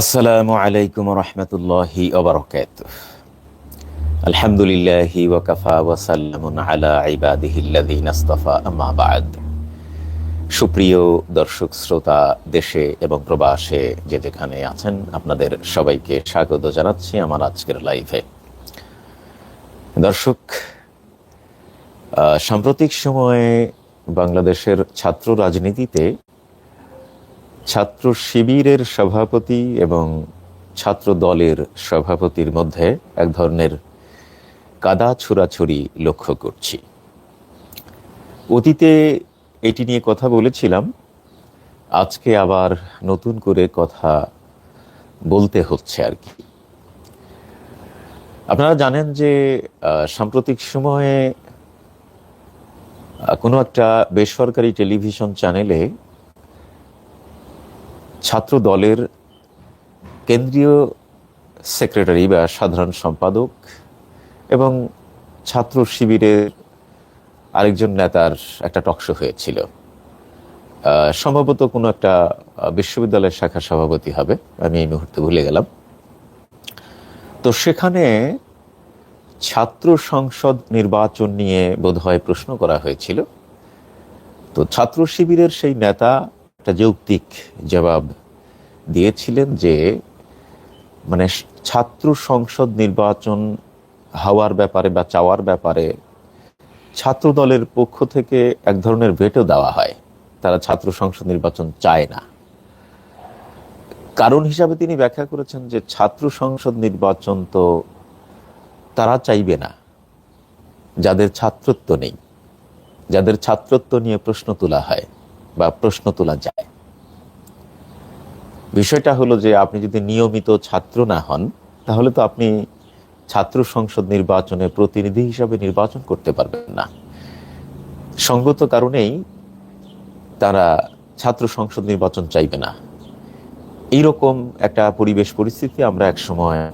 আসসালামু আলাইকুম রহমতুল্লাহি ওবরকাত আলহামদুলিল্লাহি ওয়াকাফা ওয়াসাল্লামুন আলা ইবাদিহিল্লাযীনা ইসতাফা আম্মা বাদ। সুপ্রিয় দর্শক, শ্রোতা, দেশে এবং প্রবাসে যে যেখানে আছেন, আপনাদের সবাইকে স্বাগত জানাচ্ছি আমার আজকের লাইভে। দর্শক সাম্প্রতিক সময়ে বাংলাদেশের ছাত্র রাজনীতিতে ছাত্র শিবিরের সভাপতি এবং ছাত্র দলের সভাপতির মধ্যে এক ধরনের কাদা ছোড়াছড়ি লক্ষ্য করছি। অতীতে এটি নিয়ে কথা বলেছিলাম, আজকে আবার নতুন করে কথা বলতে হচ্ছে আর কি। আপনারা জানেন যে সাম্প্রতিক সময়ে কোনো একটা বেসরকারি টেলিভিশন চ্যানেলে ছাত্র দলের কেন্দ্রীয় সেক্রেটারি বা সাধারণ সম্পাদক এবং ছাত্র শিবিরের আরেকজন নেতার একটা টকশো হয়েছিল। সম্ভবত কোনো একটা বিশ্ববিদ্যালয়ের শাখা সভাপতি হবে। আমি এই মুহূর্তে ভুলে গেলাম। তো সেখানে ছাত্র সংসদ নির্বাচন নিয়ে বোধহয় প্রশ্ন করা হয়েছিল। তো ছাত্র শিবিরের সেই নেতা একটা যৌক্তিক জবাব দিয়েছিলেন যে মানে ছাত্র সংসদ নির্বাচন হওয়ার ব্যাপারে বা চাওয়ার ব্যাপারে ছাত্র দলের পক্ষ থেকে এক ধরনের ভেটো দেওয়া হয়। তারা ছাত্র সংসদ নির্বাচন চায় না। কারণ হিসাবে তিনি ব্যাখ্যা করেছেন যে, ছাত্র সংসদ নির্বাচন তো তারা চাইবে না। যাদের ছাত্রত্ব নেই, যাদের ছাত্রত্ব নিয়ে প্রশ্ন তোলা হয়। বা প্রশ্ন তোলা যায়। বিষয়টা হলো যে আপনি যদি নিয়মিত ছাত্র না হন, তাহলে তো আপনি ছাত্র সংসদ নির্বাচনে প্রতিনিধি হিসাবে নির্বাচন করতে পারবেন না। সঙ্গত কারণেই তারা ছাত্র সংসদ নির্বাচন চাইবে না। এইরকম একটা পরিবেশ পরিস্থিতি আমরা এক সময়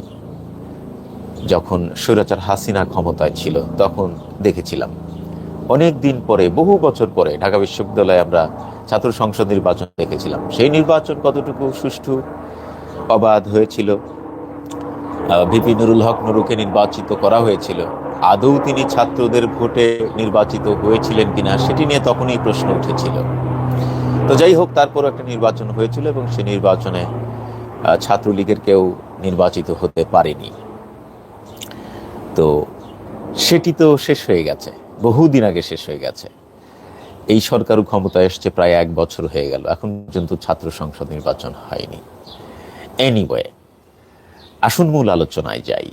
যখন স্বৈরাচার হাসিনা ক্ষমতায় ছিল, তখন দেখেছিলাম। অনেক দিন পরে, বহু বছর পরে ঢাকা বিশ্ববিদ্যালয়ে আমরা ছাত্র সংসদ নির্বাচন দেখেছিলাম। সেই নির্বাচন কতটুকু সুষ্ঠু, অবাধ হয়েছিল? ভিপি নুরুল হক নুরুকে নির্বাচিত করা হয়েছিল। আদৌ তিনি ছাত্রদের ভোটে নির্বাচিত হয়েছিলেন কিনা সেটি নিয়ে তখনই প্রশ্ন উঠেছিল। তো যাই হোক তারপর একটা নির্বাচন হয়েছিল এবং সেই নির্বাচনে ছাত্রলীগের কেউ নির্বাচিত হতে পারেনি। তো সেটি তো শেষ হয়ে গেছে। বহুদিন আগে শেষ হয়ে গেছে। এই সরকারও ক্ষমতায় এসছে প্রায় এক বছর হয়ে গেল। এখন পর্যন্ত ছাত্র সংসদ নির্বাচন হয়নি। এনিওয়ে আসুন মূল আলোচনায় যাই।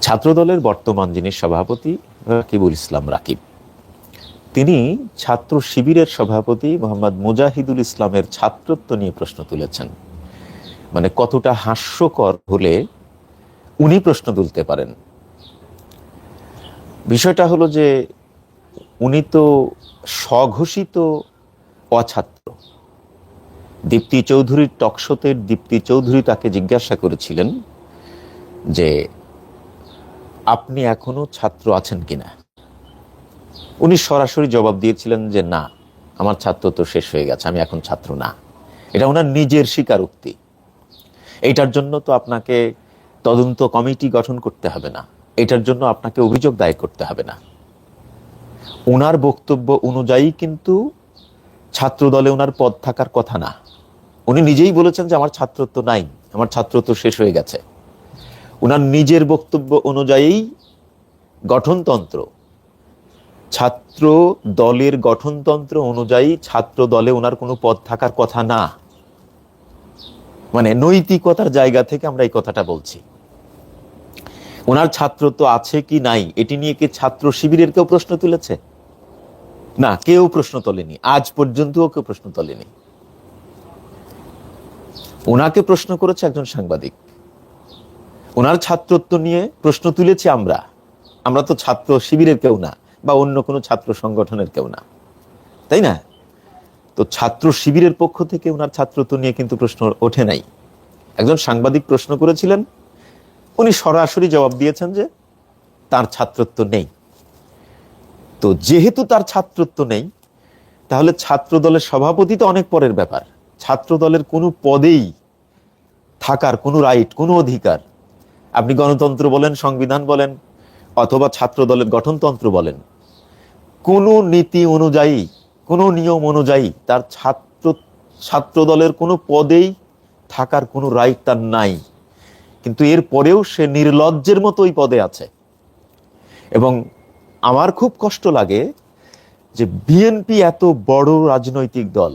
ছাত্রদলের বর্তমান যিনি সভাপতি, রাকিবুল ইসলাম রাকিব। তিনি ছাত্র শিবিরের সভাপতি মোহাম্মদ মুজাহিদুল ইসলামের ছাত্রত্ব নিয়ে প্রশ্ন তুলেছেন। মানে কতটা হাস্যকর হলে উনি প্রশ্ন তুলতে পারেন। বিষয়টা হলো যে উনি তো স্বঘোষিত অছাত্র। দীপ্তি চৌধুরীর টকশোতে দীপ্তি চৌধুরী তাকে জিজ্ঞাসা করেছিলেন যে, আপনি এখনও ছাত্র আছেন কিনা? উনি সরাসরি জবাব দিয়েছিলেন যে, না, আমার ছাত্র তো শেষ হয়ে গেছে, আমি এখন ছাত্র না। এটা ওনার নিজের স্বীকারোক্তি। এইটার জন্য তো আপনাকে তদন্ত কমিটি গঠন করতে হবে না। এটার জন্য আপনাকে অভিযোগ দায়ের করতে হবে না। ওনার বক্তব্য অনুযায়ী কিন্তু ছাত্র দলে ওনার পদ থাকার কথা না। উনি নিজেই বলেছেন যে আমার ছাত্রত্ব নাই, আমার ছাত্রত্ব শেষ হয়ে গেছে। ওনার নিজের বক্তব্য অনুযায়ী গঠনতন্ত্র ছাত্র দলের গঠনতন্ত্র অনুযায়ী ছাত্র দলে ওনার কোনো পদ থাকার কথা না। মানে নৈতিকতার জায়গা থেকে আমরা এই কথাটা বলছি। ওনার ছাত্রত্ব আছে কি নাই, এটি নিয়ে কি ছাত্র শিবিরের কেউ প্রশ্ন তুলেছে? না, কেউ প্রশ্ন তোলেনি। আজ পর্যন্তও কেউ প্রশ্ন তোলেনি। ওনাকে প্রশ্ন করেছে একজন সাংবাদিক। ওনার ছাত্রত্ব নিয়ে প্রশ্ন তুলেছি আমরা। আমরা তো ছাত্র শিবিরের কেউ না, বা অন্য কোনো ছাত্র সংগঠনের কেউ না। তাই না? তো ছাত্র শিবিরের পক্ষ থেকে ওনার ছাত্রত্ব নিয়ে কিন্তু প্রশ্ন ওঠে নাই। একজন সাংবাদিক প্রশ্ন করেছিলেন, উনি সরাসরি জবাব দিয়েছেন যে তার ছাত্রত্ব নেই। তো যেহেতু তার ছাত্রত্ব নেই, তাহলে ছাত্র দলের সভাপতি তো অনেক পরের ব্যাপার। ছাত্র দলের কোনো পদেই থাকার কোনো রাইট কোনো অধিকার, আপনি গণতন্ত্র বলেন, সংবিধান বলেন, অথবা ছাত্র দলের গঠনতন্ত্র বলেন, কোনো নীতি অনুযায়ী, কোনো নিয়ম অনুযায়ী তার ছাত্র ছাত্র দলের কোনো পদেই থাকার কোনো রাইট তার নাই। কিন্তু এর পরেও সে নির্লজ্জের মতো ওই পদে আছে। এবং আমার খুব কষ্ট লাগে যে বিএনপি এত বড় রাজনৈতিক দল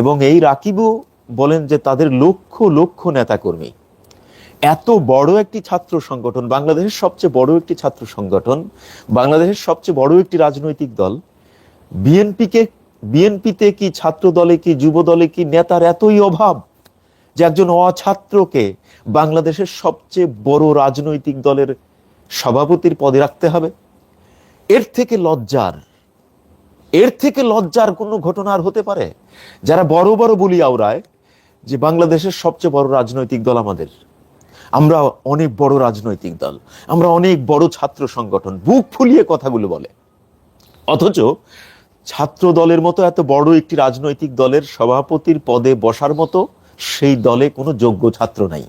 এবং এই রাকিবও বলেন যে তাদের লক্ষ লক্ষ নেতাকর্মী। এত বড় একটি ছাত্র সংগঠন, বাংলাদেশের সবচেয়ে বড় একটি ছাত্র সংগঠন, বাংলাদেশের সবচেয়ে বড় একটি রাজনৈতিক দল বিএনপিকে বিএনপিতে কি ছাত্র দলে কি, যুব দলে কি নেতার এতই অভাব যে একজন অছাত্রকে বাংলাদেশের সবচেয়ে বড় রাজনৈতিক দলের সভাপতির পদে রাখতে হবে? এর থেকে লজ্জার, এর থেকে লজ্জার কোনো ঘটনা আর হতে পারে? যারা বড় বড় বলি আওরায় যে বাংলাদেশের সবচেয়ে বড় রাজনৈতিক দল আমাদের। আমরা অনেক বড় রাজনৈতিক দল, আমরা অনেক বড় ছাত্র সংগঠন, বুক ফুলিয়ে কথাগুলো বলে। অথচ ছাত্র দলের মতো এত বড় একটি রাজনৈতিক দলের সভাপতির পদে বসার মতো সেই দলে কোনো যোগ্য ছাত্র নাই।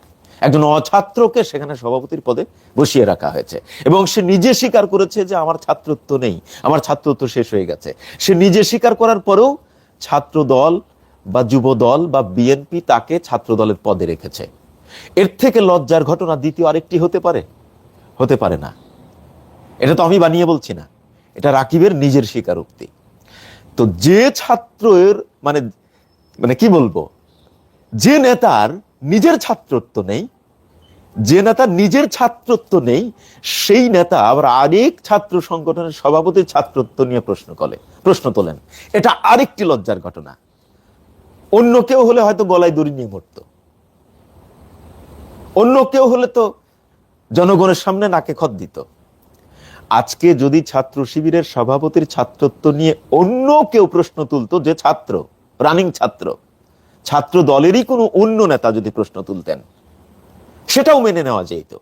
একজন অছাত্রকে সেখানে সভাপতির পদে বসিয়ে রাখা হয়েছে। এবং সে নিজে স্বীকার করেছে যে আমার ছাত্রত্ব নেই, আমার ছাত্রত্ব শেষ হয়ে গেছে। সে নিজে স্বীকার করার পরেও ছাত্র দল বা যুব দল বা বিএনপি তাকে ছাত্র দলের পদে রেখেছে। এর থেকে লজ্জার ঘটনা দ্বিতীয় আরেকটি হতে পারে? হতে পারে না। এটা তো আমি বানিয়ে বলছি না। এটা রাকিবের নিজের স্বীকারোক্তি। তো যে ছাত্রের মানে মানে কি বলব? যে নেতার নিজের ছাত্রত্ব নেই যে নেতা নিজের ছাত্রত্ব নেই, সেই নেতা আবার আরেক ছাত্র সংগঠনের সভাপতির ছাত্রত্ব নিয়ে প্রশ্ন করে প্রশ্ন তোলেন। এটা আরেকটি লজ্জার ঘটনা। অন্য কেউ হলে হয়তো গলায় দড়ি নিয়ে মরতো। অন্য কেউ হলে তো জনগণের সামনে নাকে খত দিত। আজকে যদি ছাত্র শিবিরের সভাপতির ছাত্রত্ব নিয়ে অন্য কেউ প্রশ্ন তুলতো যে ছাত্র, রানিং ছাত্র ছাত্র দলেরই কোনো অন্য নেতা যদি প্রশ্ন তুলতেন সেটাও মেনে নেওয়া যেত।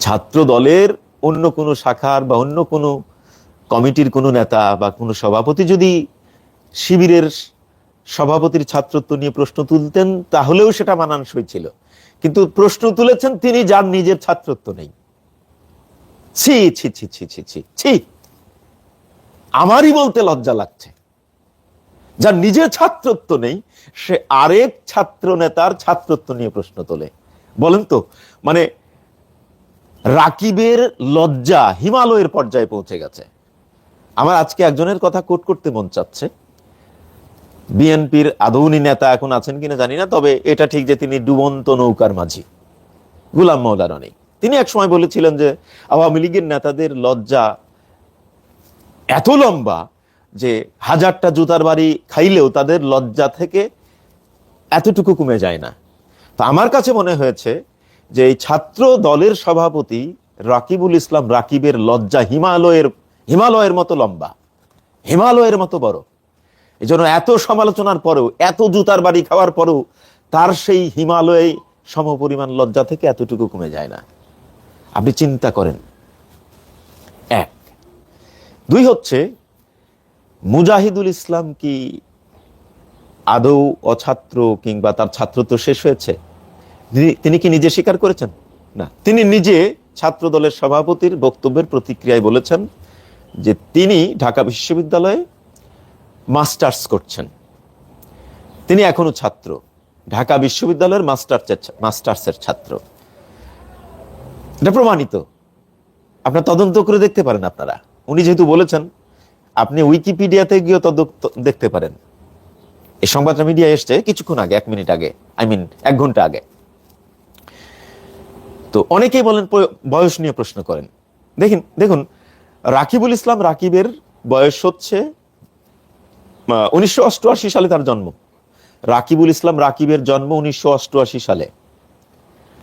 ছাত্র দলের অন্য কোনো শাখার বা অন্য কোনো কমিটির কোনো নেতা বা কোনো সভাপতি যদি শিবিরের সভাপতির ছাত্রত্ব নিয়ে প্রশ্ন তুলতেন, তাহলেও সেটা মানানসই ছিল। কিন্তু প্রশ্ন তুলেছেন তিনি যার নিজের ছাত্রত্ব নেই। ছি ছি ছি ছি ছি ছি ছি। আমারই বলতে লজ্জা লাগছে। যার নিজের ছাত্রত্ব নেই, সে আরেক ছাত্র নেতার ছাত্রত্ব নিয়ে প্রশ্ন তোলে। বলেন তো মানে রাকিবের লজ্জা হিমালয়ের পর্যায়ে পৌঁছে গেছে। আমার আজকে একজনের কথা কোট করতে মন চাচ্ছে। বিএনপির আদৌনি নেতা এখন আছেন কিনা জানি না, তবে এটা ঠিক যে তিনি ডুবন্ত নৌকার মাঝি, গুলাম মৌলা রনি তিনি এক সময় বলেছিলেন যে আওয়ামী লীগের নেতাদের লজ্জা এত লম্বা যে হাজারটা জুতার বাড়ি খাইলেও তাদের লজ্জা থেকে এতটুকু কমে যায় না। তো আমার কাছে মনে হয়েছে যে এই ছাত্র দলের সভাপতি রাকিবুল ইসলাম রাকিবের লজ্জা হিমালয়ের হিমালয়ের মতো লম্বা, হিমালয়ের মতো বড়। এই জন্য এত সমালোচনার পরেও, এত জুতার বাড়ি খাওয়ার পরেও তার সেই হিমালয় সমপরিমাণ লজ্জা থেকে এতটুকু কমে যায় না। আপনি চিন্তা করেন। এক। দুই হচ্ছে মুজাহিদুল ইসলাম কি আদৌ অছাত্র কিংবা তার ছাত্রত্ব শেষ হয়েছে? তিনি- কি নিজে স্বীকার করেছেন? না। তিনি নিজে ছাত্র দলের সভাপতির বক্তব্যের প্রতিক্রিয়ায় বলেছেন যে তিনি ঢাকা বিশ্ববিদ্যালয়ে মাস্টার্স করছেন। তিনি এখনও ছাত্র। ঢাকা বিশ্ববিদ্যালয়ের মাস্টার মাস্টার্সের ছাত্র। এটা প্রমাণিত। আপনার তদন্ত করে দেখতে পারেন আপনারা। উনি যেহেতু বলেছেন আপনি উইকিপিডিয়াতে গিয়ে তদন্ত দেখতে পারেন। এই সংবাদটা মিডিয়া এসছে কিছুক্ষণ আগে, এক মিনিট আগে আই মিন এক ঘণ্টা আগে। তো অনেকেই বলেন বয়স নিয়ে প্রশ্ন করেন। দেখুন দেখুন, রাকিবুল ইসলাম রাকিবের বয়স হচ্ছে উনিশশো অষ্টআশি সালে তার জন্ম। রাকিবুল ইসলাম রাকিবের জন্ম উনিশশো অষ্টআশি সালে।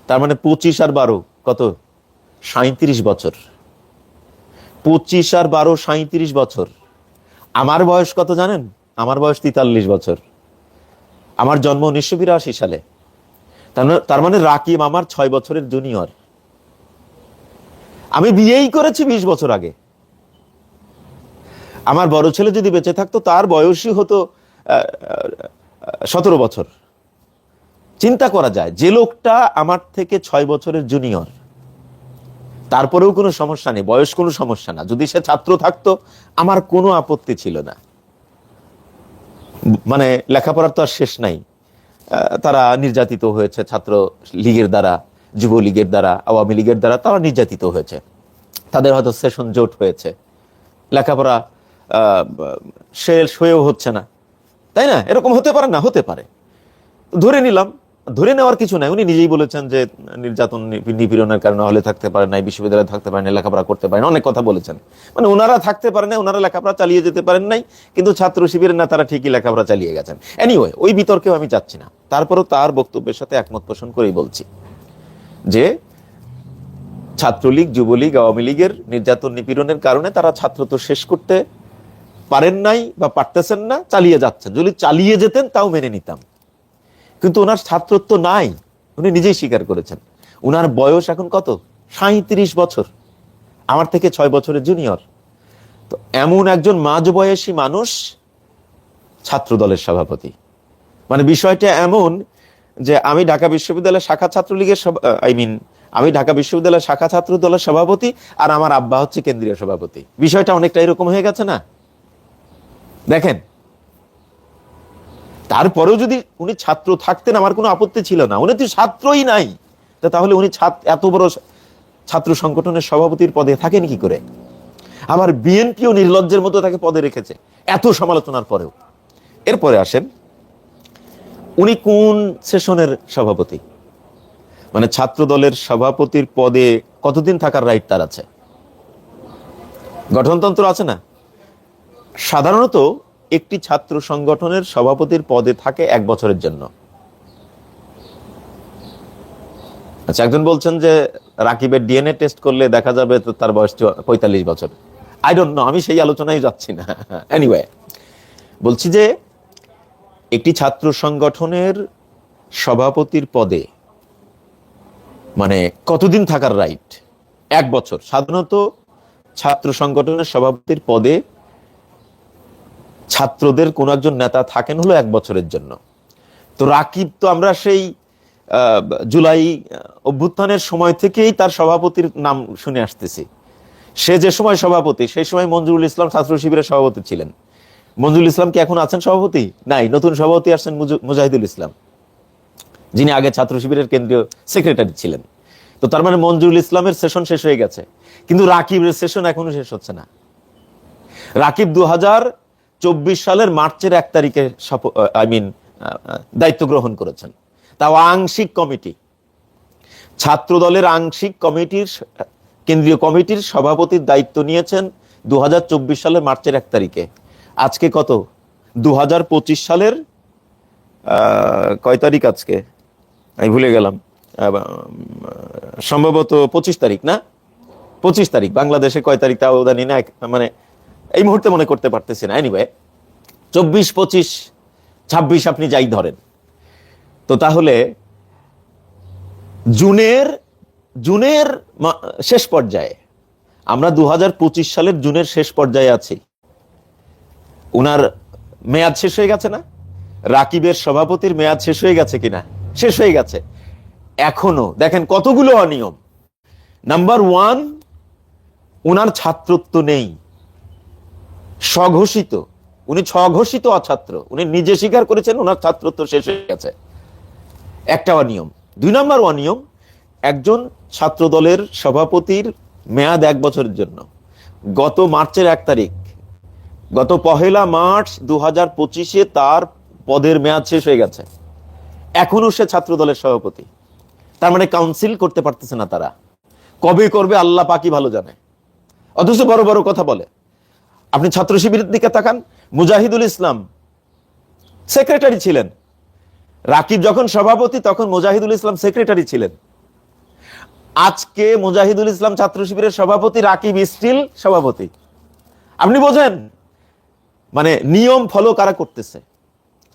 তার মানে পঁচিশ আর বারো, কত? সাঁত্রিশ বছর। পঁচিশ আর বারো সাঁত্রিশ বছর। আমার বয়স কত জানেন? আমার বয়স তেতাল্লিশ বছর। আমার জন্ম উনিশশো বিরাশি সালে। তার মানে- মানে রাকিব আমার ছয় বছরের জুনিয়র আমি বিয়েই করেছি বিশ বছর আগে। আমার বড় ছেলে যদি বেঁচে থাকতো, তার বয়সই হতো সতেরো বছর। চিন্তা করা যায়, যে লোকটা আমার থেকে ছয় বছরের জুনিয়র তারপরেও কোনো সমস্যা নেই, বয়স কোনো সমস্যা না। যদি সে ছাত্র থাকতো, আমার কোনো আপত্তি ছিল না। মানে লেখাপড়ার তো আর শেষ নাই। তারা নির্যাতিত হয়েছে ছাত্র লীগের দ্বারা, যুবলীগের দ্বারা, আওয়ামী লীগের দ্বারা, তারা নির্যাতিত হয়েছে। তাদের হয়তো সেশন জোট হয়েছে। লেখাপড়া শেষ হয়েও হচ্ছে না। তাই না? এরকম হতে পারে না? হতে পারে। ধরে নিলাম ধরে নেওয়ার কিছু নাই। উনি নিজেই বলেছেন যে, নির্যাতন নিপীড়নের কারণে হলে থাকতে পারে নাই, বিশ্ববিদ্যালয়ে থাকতে পারে না লেখাপড়া করতে পারে না অনেক কথা বলেছেন। মানে ওনারা থাকতে পারেন না ওনারা লেখাপড়া চালিয়ে যেতে পারেন নাই, কিন্তু ছাত্র শিবিরের না তারা ঠিকই লেখাপড়া চালিয়ে গেছেন। এনিওয়ে ওই বিতর্কেও আমি চাচ্ছি না। তারপরেও তার বক্তব্যের সাথে একমত পোষণ করেই বলছি যে, ছাত্রলীগ, যুবলীগ, আওয়ামী লীগের নির্যাতন, নিপীড়নের কারণে তারা ছাত্র তো শেষ করতে পারেন নাই বা পারতেছেন না, চালিয়ে যাচ্ছেন। যদি চালিয়ে যেতেন, তাও মেনে নিতাম। কিন্তু ওনার ছাত্রত্ব নাই। উনি নিজেই স্বীকার করেছেন। উনার বয়স এখন কত? সাঁত্রিশ বছর। আমার থেকে ছয় বছরের জুনিয়র তো এমন একজন মাঝ বয়সী মানুষ ছাত্র দলের সভাপতি। মানে বিষয়টা এমন যে আমি ঢাকা বিশ্ববিদ্যালয়ের শাখা ছাত্রলীগের আই মিন আমি ঢাকা বিশ্ববিদ্যালয়ের শাখা ছাত্র দলের সভাপতি আর আমার আব্বা হচ্ছে কেন্দ্রীয় সভাপতি। বিষয়টা অনেকটা এরকম হয়ে গেছে না? দেখেন তারপরেও যদি উনি ছাত্র থাকতেন, আমার কোনো আপত্তি ছিল না। উনি তো ছাত্রই নাই। তা তাহলে উনি এত বড় ছাত্র সংগঠনের সভাপতির পদে থাকেন কি করে? আবার বিএনপিও নির্লজ্জের মতো তাকে পদে রেখেছে, এত সমালোচনার পরেও। এরপরে আসেন, উনি কোন সেশনের সভাপতি? মানে ছাত্র দলের সভাপতির পদে কতদিন থাকার রাইট তার আছে? গঠনতন্ত্র আছে না? সাধারণত একটি ছাত্র সংগঠনের সভাপতির পদে থাকে এক বছরের জন্য। আচ্ছা একজন বলছেন যে রাকিবের ডিএনএ টেস্ট করলে দেখা যাবে তো তার বয়স পঁয়তাল্লিশ বছর। আই ডোন্ট নো আমি সেই আলোচনায় যাচ্ছি না। এনিওয়ে বলছি যে একটি ছাত্র সংগঠনের সভাপতির পদে মানে কতদিন থাকার রাইট এক বছর। সাধারণত ছাত্র সংগঠনের সভাপতির পদে ছাত্রদের কোন একজন নেতা থাকেন হলো এক বছরের জন্য। তো রাকিব তো আমরা সেই জুলাই অভ্যুত্থানের সময় থেকেই তার সভাপতির নাম শুনে আসতেছি। সে যে সময় সভাপতি, সেই সময় মঞ্জুরুল ইসলাম ছাত্র শিবিরের সভাপতি ছিলেন। মঞ্জুরুল ইসলাম কি এখন আছেন সভাপতি? নাই, নতুন সভাপতি আসছেন মুজাহিদুল ইসলাম, যিনি আগে ছাত্র শিবিরের কেন্দ্রীয় সেক্রেটারি ছিলেন। তো তার মানে মঞ্জুরুল ইসলামের সেশন শেষ হয়ে গেছে। কিন্তু রাকিবের সেশন এখনও শেষ হচ্ছে না। রাকিব দু হাজার চব্বিশ সালের মার্চের এক তারিখে আই মিন দায়িত্ব গ্রহণ করেছেন। তাও আংশিক কমিটি। ছাত্র দলের আংশিক কমিটির কেন্দ্রীয় কমিটির সভাপতির দায়িত্ব নিয়েছেন দু সালের মার্চের এক তারিখে। আজকে কত? দু হাজার পঁচিশ সালের কয় তারিখ আজকে? আমি ভুলে গেলাম। সম্ভবত পঁচিশ তারিখ না? পঁচিশ তারিখ। বাংলাদেশে কয় তারিখ তাও জানি না। মানে এই মুহূর্তে মনে করতে পারতেছি না। এনিওয়ে চব্বিশ, পঁচিশ, ছাব্বিশ আপনি যাই ধরেন। তো তাহলে জুনের জুনের শেষ পর্যায়ে, আমরা দু হাজার পঁচিশ সালের জুনের শেষ পর্যায়ে আছি। উনার মেয়াদ শেষ হয়ে গেছে না? রাকিবের সভাপতির মেয়াদ শেষ হয়ে গেছে কিনা? শেষ হয়ে গেছে। এখনও, দেখেন কতগুলো অনিয়ম। নাম্বার ওয়ান উনার ছাত্রত্ব নেই। স্বঘোষিত, উনি স্বঘোষিত অছাত্র, উনি নিজে স্বীকার করেছেন ওনার ছাত্রত্ব শেষ হয়ে গেছে। একটা অনিয়ম। দুই নম্বর অনিয়ম, একজন ছাত্র দলের সভাপতির মেয়াদ এক বছরের জন্য। গত মার্চের এক তারিখ, গত পহেলা মার্চ দু হাজার পঁচিশে তার পদের মেয়াদ শেষ হয়ে গেছে। এখনও সে ছাত্র দলের সভাপতি। তার মানে কাউন্সিল করতে পারতেছে না তারা। কবে করবে আল্লাহ পাকি ভালো জানে। অথচ বড় বড় কথা বলে। আপনি ছাত্র শিবিরের দিকে তাকান, মুজাহিদুল ইসলাম সেক্রেটারি ছিলেন। রাকিব যখন সভাপতি, তখন মুজাহিদুল ইসলাম সেক্রেটারি ছিলেন। আজকে মুজাহিদুল ইসলাম ছাত্র শিবিরের সভাপতি, রাকিব স্টিল সভাপতি। আপনি বোঝেন মানে নিয়ম ফলো কারা করতেছে?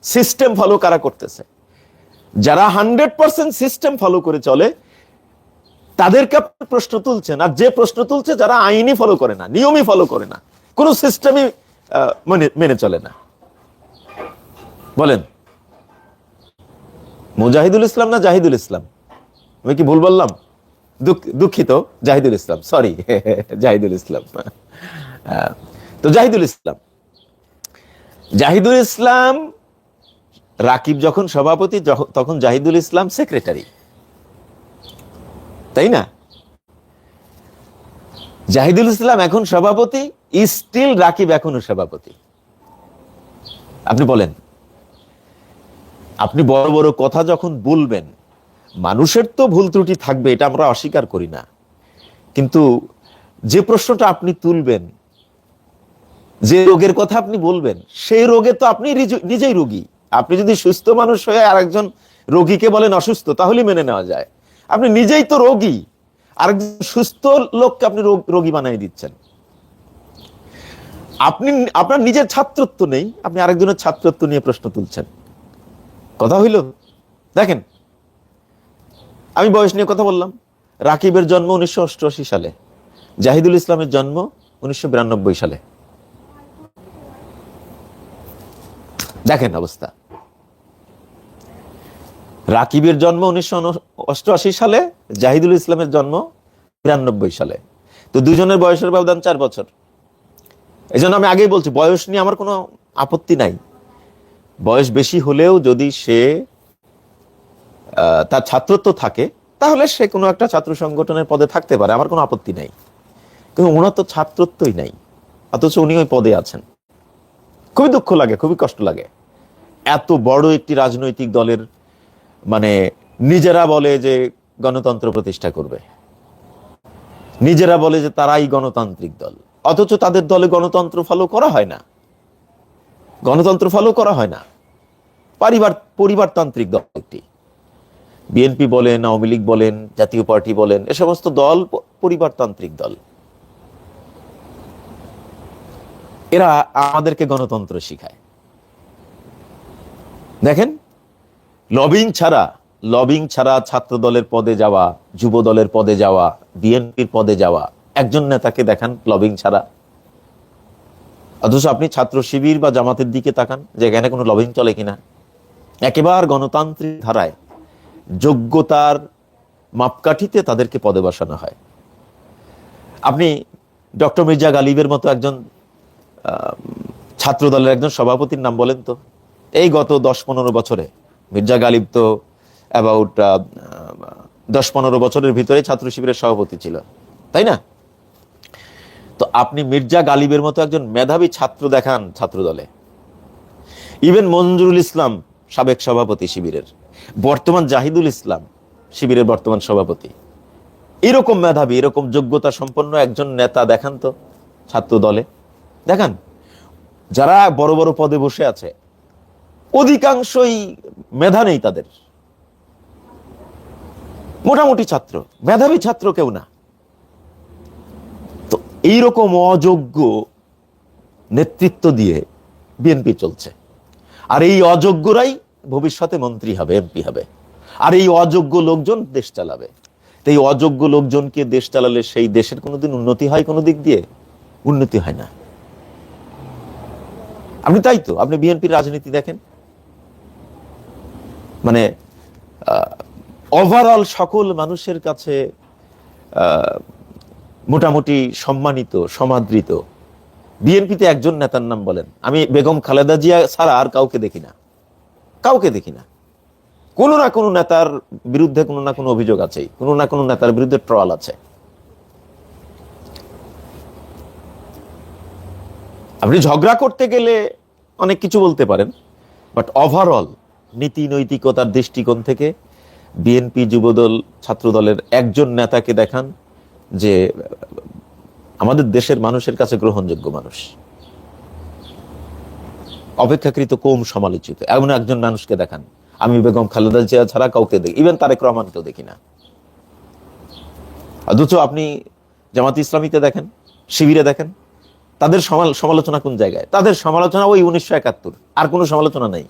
সিস্টেম ফলো কারা করতেছে? যারা হান্ড্রেড পার্সেন্ট সিস্টেম ফলো করে চলে, তাদেরকে প্রশ্ন তুলছেন। আর যে প্রশ্ন তুলছে, যারা আইনই ফলো করে না, নিয়মই ফলো করে না। কোনো সিস্টেমই মেনে মেনে চলে না। বলেন। মুজাহিদুল ইসলাম না জাহিদুল ইসলাম? আমি কি ভুল বললাম? দুঃখ- দুঃখিত, জাহিদুল ইসলাম। সরি জাহিদুল ইসলাম। তো জাহিদুল ইসলাম। জাহিদুল ইসলাম, রাকিব যখন সভাপতি তখন জাহিদুল ইসলাম সেক্রেটারি তাই না? জাহিদুল ইসলাম এখন সভাপতি স্টিল রাকিব এখনও সভাপতি আপনি বলেন, আপনি বড় বড় কথা যখন বলবেন, মানুষের তো ভুল ত্রুটি থাকবে, এটা আমরা অস্বীকার করি না। কিন্তু যে প্রশ্নটা আপনি তুলবেন, যে রোগের কথা আপনি বলবেন, সেই রোগে তো আপনি নিজেই রোগী। আপনি যদি সুস্থ মানুষ হয়ে আরেকজন রোগীকে বলেন অসুস্থ তাহলে মেনে নেওয়া যায়। আপনি নিজেই তো রোগী। আরেকজন সুস্থ লোককে আপনি রোগ- বানিয়ে দিচ্ছেন। আপনি আপনার নিজের ছাত্রত্ব নেই, আপনি আরেকজনের ছাত্রত্ব নিয়ে প্রশ্ন তুলছেন। কথা হইল? দেখেন, আমি বয়স নিয়ে কথা বললাম। রাকিবের জন্ম উনিশশো অষ্টআশি সালে, জাহিদুল ইসলামের জন্ম উনিশশো বিরানব্বই সালে। দেখেন অবস্থা। রাকিবের জন্ম উনিশশো অষ্টআশি সালে, জাহিদুল ইসলামের জন্ম বিরানব্বই সালে। তো দুজনের বয়সের ব্যবধান চার বছর। এই জন্য আমি আগেই বলছি, বয়স নিয়ে আমার কোনো আপত্তি নাই। বয়স বেশি হলেও যদি সে তার ছাত্রত্ব থাকে, তাহলে সে কোনো একটা ছাত্র সংগঠনের পদে থাকতে পারে, আমার কোনো আপত্তি নাই। কিন্তু ওনার তো ছাত্রত্বই নাই, অথচ উনি ওই পদে আছেন। খুবই দুঃখ লাগে, খুবই কষ্ট লাগে। এত বড় একটি রাজনৈতিক দলের মানে নিজেরা বলে যে গণতন্ত্র প্রতিষ্ঠা করবে। নিজেরা বলে যে তারাই গণতান্ত্রিক দল। অথচ তাদের দলে গণতন্ত্র ফলো করা হয় না। গণতন্ত্র ফলো করা হয় না। পরিবার, পরিবারতান্ত্রিক দল একটি। বিএনপি বলেন, আওয়ামী লীগ বলেন, জাতীয় পার্টি বলেন, এ সমস্ত দল পরিবারতান্ত্রিক দল। এরা আমাদেরকে গণতন্ত্র শিখায়। দেখেন লবিং ছাড়া লবিং ছাড়া ছাত্র দলের পদে যাওয়া যুব দলের পদে যাওয়া বিএনপির পদে যাওয়া একজন নেতাকে দেখান লবিং ছাড়া। অথচ আপনি ছাত্র শিবির বা জামাতের দিকে তাকান যে এখানে কোনো লবিং চলে কিনা। একেবারে গণতান্ত্রিক ধারায় যোগ্যতার মাপকাঠিতে তাদেরকে পদে বসানো হয়। আপনি ডক্টর মির্জা গালিবের মতো একজন ছাত্র দলের একজন সভাপতির নাম বলেন তো। এই গত দশ পনেরো বছরে, মির্জা গালিব তো অ্যাবাউট দশ পনেরো বছরের ভিতরে ছাত্র শিবিরের সভাপতি ছিল। তাই না? তো আপনি মির্জা গালিবের মতো একজন মেধাবী ছাত্র দেখান ছাত্র দলে ইভেন মঞ্জুরুল ইসলাম সাবেক সভাপতি শিবিরের। বর্তমান জাহিদুল ইসলাম শিবিরের বর্তমান সভাপতি। এরকম মেধাবী, এরকম যোগ্যতা সম্পন্ন একজন নেতা দেখান তো ছাত্র দলে দেখান, যারা বড় বড় পদে বসে আছে, অধিকাংশই মেধা নেই তাদের। মোটামুটি ছাত্র, মেধাবী ছাত্র কেউ না। এইরকম অযোগ্য নেতৃত্ব দিয়ে বিএনপি চলছে। আর এই অযোগ্যরাই ভবিষ্যতে মন্ত্রী হবে এমপি হবে। আর এই অযোগ্য লোকজন দেশ চালাবে। এই অযোগ্য লোকজনকে দেশ চালালে সেই দেশের কোনোদিন উন্নতি হয় কোনো দিক দিয়ে? উন্নতি হয় না। আপনি তাই তো, আপনি বিএনপির রাজনীতি দেখেন। মানে ওভারঅল সকল মানুষের কাছে মোটামুটি সম্মানিত, সমাদৃত। বিএনপিতে একজন নেতার নাম বলেন। আমি বেগম খালেদা জিয়া ছাড়া আর কাউকে দেখি না। কাউকে দেখি না। কোনো না কোনো নেতার বিরুদ্ধে কোনো না কোনো অভিযোগ আছে কোনো না কোনো নেতার বিরুদ্ধে ট্রল আছে। আপনি ঝগড়া করতে গেলে অনেক কিছু বলতে পারেন বাট ওভারঅল নীতি নৈতিকতার দৃষ্টিকোণ থেকে বিএনপি যুবদল ছাত্রদলের একজন নেতাকে দেখান যে আমাদের দেশের মানুষের কাছে গ্রহণযোগ্য মানুষ। অপেক্ষাকৃত কম সমালোচিত। এমন একজন মানুষকে দেখান। আমি বেগম খালেদা জিয়া ছাড়া কাউকে দেখি ইভেন তারেক রহমানকেও দেখি না। অথচ আপনি জামাত ইসলামীতে দেখেন, শিবিরে দেখেন, তাদের সমাল- সমালোচনা কোন জায়গায়? তাদের সমালোচনা ওই উনিশশো একাত্তর, আর কোনো সমালোচনা নেই।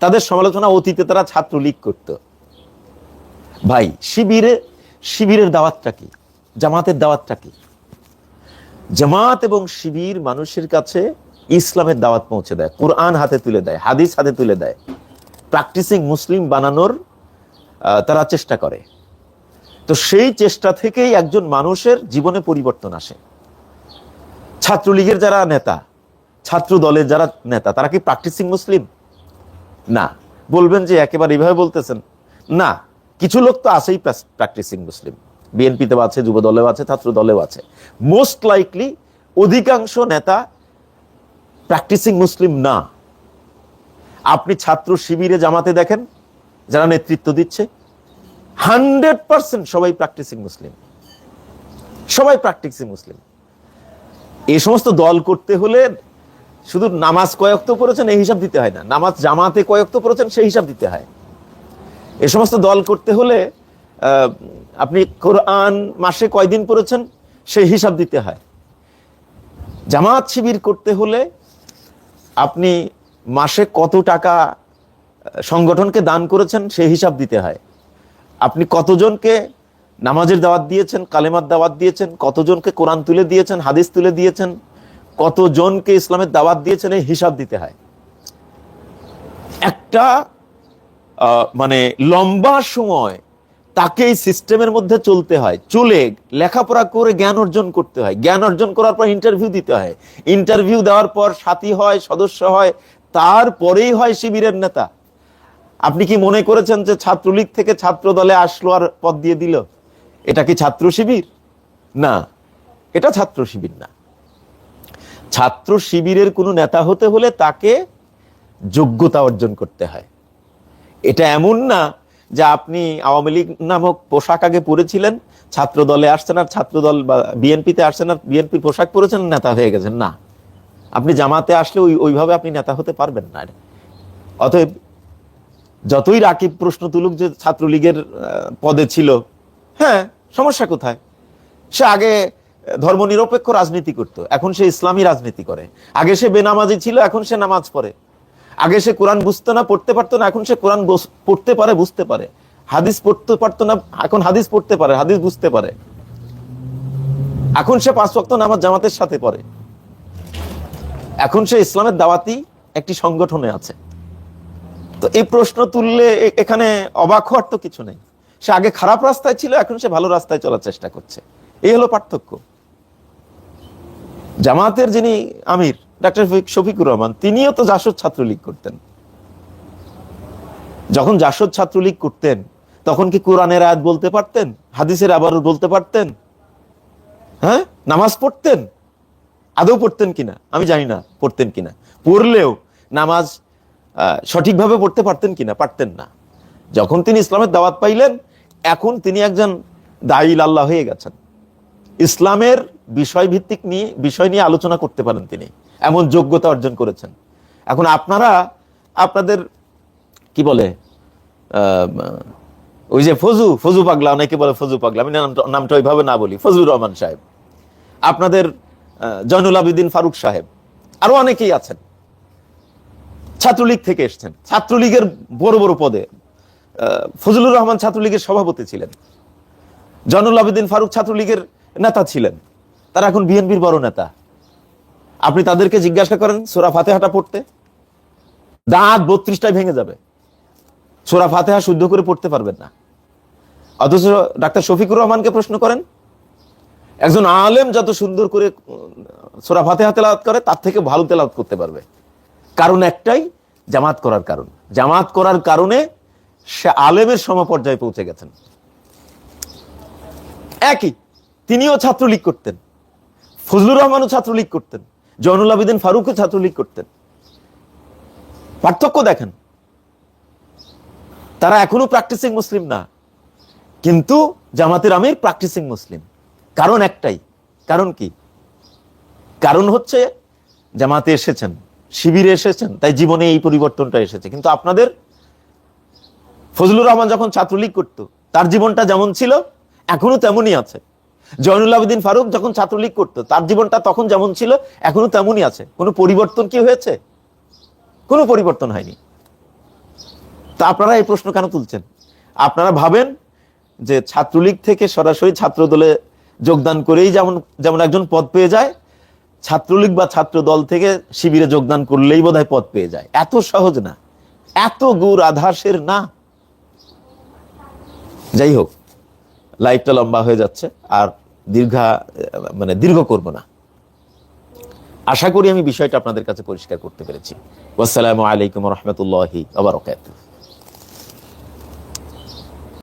তাদের সমালোচনা অতীতে তারা ছাত্রলীগ করত। ভাই, শিবিরে, শিবিরের দাওয়াতটা কি? জামাতের দাওয়াতটা কি? জামাত এবং শিবির মানুষের কাছে ইসলামের দাওয়াত পৌঁছে দেয়, কোরআন হাতে তুলে দেয়, হাদিস হাতে তুলে দেয়। প্র্যাকটিসিং মুসলিম বানানোর তারা চেষ্টা করে। তো সেই চেষ্টা থেকেই একজন মানুষের জীবনে পরিবর্তন আসে। ছাত্রলীগের যারা নেতা ছাত্র দলের যারা নেতা, তারা কি প্র্যাকটিসিং মুসলিম? না। বলবেন যে একেবারে এইভাবে বলতেছেন। না, কিছু লোক তো আছেই প্র্যাকটিসিং মুসলিম। বিএনপিতেও আছে যুব দলেও আছে ছাত্র দলেও আছে। মোস্ট লাইকলি অধিকাংশ নেতা প্র্যাকটিসিং মুসলিম না। আপনি ছাত্র শিবিরে জামাতে দেখেন, যারা নেতৃত্ব দিচ্ছে হান্ড্রেড পার্সেন্ট সবাই প্র্যাকটিসিং মুসলিম সবাই প্র্যাকটিসিং মুসলিম এই সমস্ত দল করতে হলে শুধু নামাজ কয়ক্ত পড়েছেন, এই হিসাব দিতে হয় না। নামাজ জামাতে কয়ক্ত পড়েছেন, সেই হিসাব দিতে হয়। এ সমস্ত দল করতে হলে আপনি কোরআন মাসে কয়দিন পড়েছেন? সেই হিসাব দিতে হয়। জামাত শিবির করতে হলে আপনি মাসে কত টাকা সংগঠনকে দান করেছেন সেই হিসাব দিতে হয়। আপনি কতজনকে নামাজের দাওয়াত দিয়েছেন, কালেমার দাওয়াত দিয়েছেন, কতজনকে কোরআন তুলে দিয়েছেন, হাদিস তুলে দিয়েছেন, কতজনকে ইসলামের দাওয়াত দিয়েছেন এই হিসাব দিতে হয়। একটা মানে লম্বা সময় তাকে এই সিস্টেমের মধ্যে চলতে হয়। চলে লেখাপড়া করে জ্ঞান অর্জন করতে হয়। জ্ঞান অর্জন করার পর ইন্টারভিউ দিতে হয়। ইন্টারভিউ দেওয়ার পর সাথী হয়, সদস্য হয়, তারপরেই হয় শিবিরের নেতা। আপনি কি মনে করেছেন যে ছাত্রলীগ থেকে ছাত্র দলে আসলো আর পদ দিয়ে দিল? এটা কি ছাত্র শিবির? না, এটা ছাত্র শিবির না। ছাত্র শিবিরের কোনো নেতা হতে হলে তাকে যোগ্যতা অর্জন করতে হয়। এটা এমন না যে আপনি আওয়ামী লীগ নামক পোশাক আগে পরেছিলেন ছাত্র দলে আসছেন আর ছাত্র দল বা বিএনপিতে আসছেন আর বিএনপির পোশাক পরেছেন, নেতা হয়ে গেছেন। না, আপনি জামাতে আসলে ওই ওইভাবে আপনি নেতা হতে পারবেন না। অতএব যতই রাকিব প্রশ্ন তুলুক যে ছাত্রলীগের পদে ছিল হ্যাঁ সমস্যা কোথায়? সে আগে ধর্মনিরপেক্ষ রাজনীতি করত, এখন সে ইসলামী রাজনীতি করে। আগে সে বেনামাজি ছিল, এখন সে নামাজ পড়ে। আগে সে কোরআন বুঝতো না, পড়তে পারতো না, এখন সে কোরআন পড়তে পারে, বুঝতে পারে। হাদিস পড়তে পারতো না, এখন হাদিস পড়তে পারে, হাদিস বুঝতে পারে। এখন সে পাঁচ ওয়াক্ত নামাজ জামাতের সাথে পড়ে। এখন সে ইসলামের দাওয়াতি একটি সংগঠনে আছে। তো এই প্রশ্ন তুললে এখানে অবাক হওয়ার তো কিছু নেই। সে আগে খারাপ রাস্তায় ছিল, এখন সে ভালো রাস্তায় চলার চেষ্টা করছে। এই হলো পার্থক্য। জামাতের যিনি আমির ডাক্তার শফিকুর রহমান, তিনিও তো জাসদ ছাত্রলীগ করতেন। যখন জাসদ ছাত্রলীগ করতেন, তখন কি কোরআনের আয়াত বলতে পারতেন? হাদিসের আবার বলতে পারতেন? হ্যাঁ? নামাজ পড়তেন? আদৌ পড়তেন কিনা? আমি জানি না, পড়তেন কিনা। পড়লেও নামাজ সঠিকভাবে পড়তে পারতেন কিনা? পারতেন না। যখন তিনি ইসলামের দাওয়াত পাইলেন, এখন তিনি একজন দায়ী আল্লাহ হয়ে গেছেন। ইসলামের বিষয় ভিত্তিক নিয়ে বিষয় নিয়ে আলোচনা করতে পারেন তিনি। এমন যোগ্যতা অর্জন করেছেন। এখন আপনারা, আপনাদের, কি বলে ওই যে ফজু ফজু পাগলা, অনেকে বলে ফজু পাগলা, আমি নামটা- ওইভাবে না বলি ফজলুর রহমান সাহেব। আপনাদের জয়নুল আবিদিন ফারুক সাহেব, আরও অনেকেই আছেন। ছাত্রলীগ থেকে এসছেন। ছাত্রলীগের বড় বড় পদে ফজলুর রহমান ছাত্রলীগের সভাপতি ছিলেন। জয়নুল আবেদিন ফারুক ছাত্রলীগের নেতা ছিলেন। তারা এখন বিএনপির বড় নেতা। আপনি তাদেরকে জিজ্ঞাসা করেন, সোরা ফাতেহাটা পড়তে? দাঁত বত্রিশটায় ভেঙে যাবে। সোরা ফাতেহা শুদ্ধ করে পড়তে পারবেন না। অথচ ডাক্তার শফিকুর রহমানকে প্রশ্ন করেন, একজন আলেম যত সুন্দর করে সোরা ফাতেহা তেলাওয়াত করে, তার থেকে ভালো তেলাওয়াত করতে পারবে। কারণ একটাই, জামাত করার কারণ। জামাত করার কারণে সে আলেমের সমপর্যায়ে পৌঁছে গেছেন। একই, তিনিও ছাত্রলীগ করতেন। ফজলুর রহমানও ছাত্রলীগ করতেন। জয়নুল আবেদিন ফারুকও ছাত্রলীগ করতেন। পার্থক্য দেখেন। তারা এখনও প্র্যাকটিসিং মুসলিম না। কিন্তু জামাতের আমির প্র্যাকটিসিং মুসলিম। কারণ একটাই। কারণ কি? কারণ হচ্ছে জামাতে এসেছেন, শিবিরে এসেছেন, তাই জীবনে এই পরিবর্তনটা এসেছে। কিন্তু আপনাদের ফজলুর রহমান যখন ছাত্রলীগ করত, তার জীবনটা যেমন ছিল, এখনও তেমনই আছে। জয়নুল আবেদিন ফারুক যখন ছাত্রলীগ করতো, তার জীবনটা তখন যেমন ছিল, এখনও তেমনই আছে। কোনো পরিবর্তন কি হয়েছে? কোনো পরিবর্তন হয়নি। তা আপনারা এই প্রশ্ন কেন তুলছেন? আপনারা ভাবেন যে ছাত্রলীগ থেকে সরাসরি ছাত্র দলে যোগদান করেই যেমন যেমন একজন পদ পেয়ে যায়, ছাত্রলীগ বা ছাত্র দল থেকে শিবিরে যোগদান করলেই বোধহয় পদ পেয়ে যায়। এত সহজ না। এত গুড় আধাসের না। যাই হোক লাইভটা লম্বা হয়ে যাচ্ছে। আর দীর্ঘা মানে দীর্ঘ করব না। আশা করি আমি বিষয়টা আপনাদের কাছে পরিষ্কার করতে পেরেছি। আসসালামু আলাইকুম রহমতুল্লাহি আবার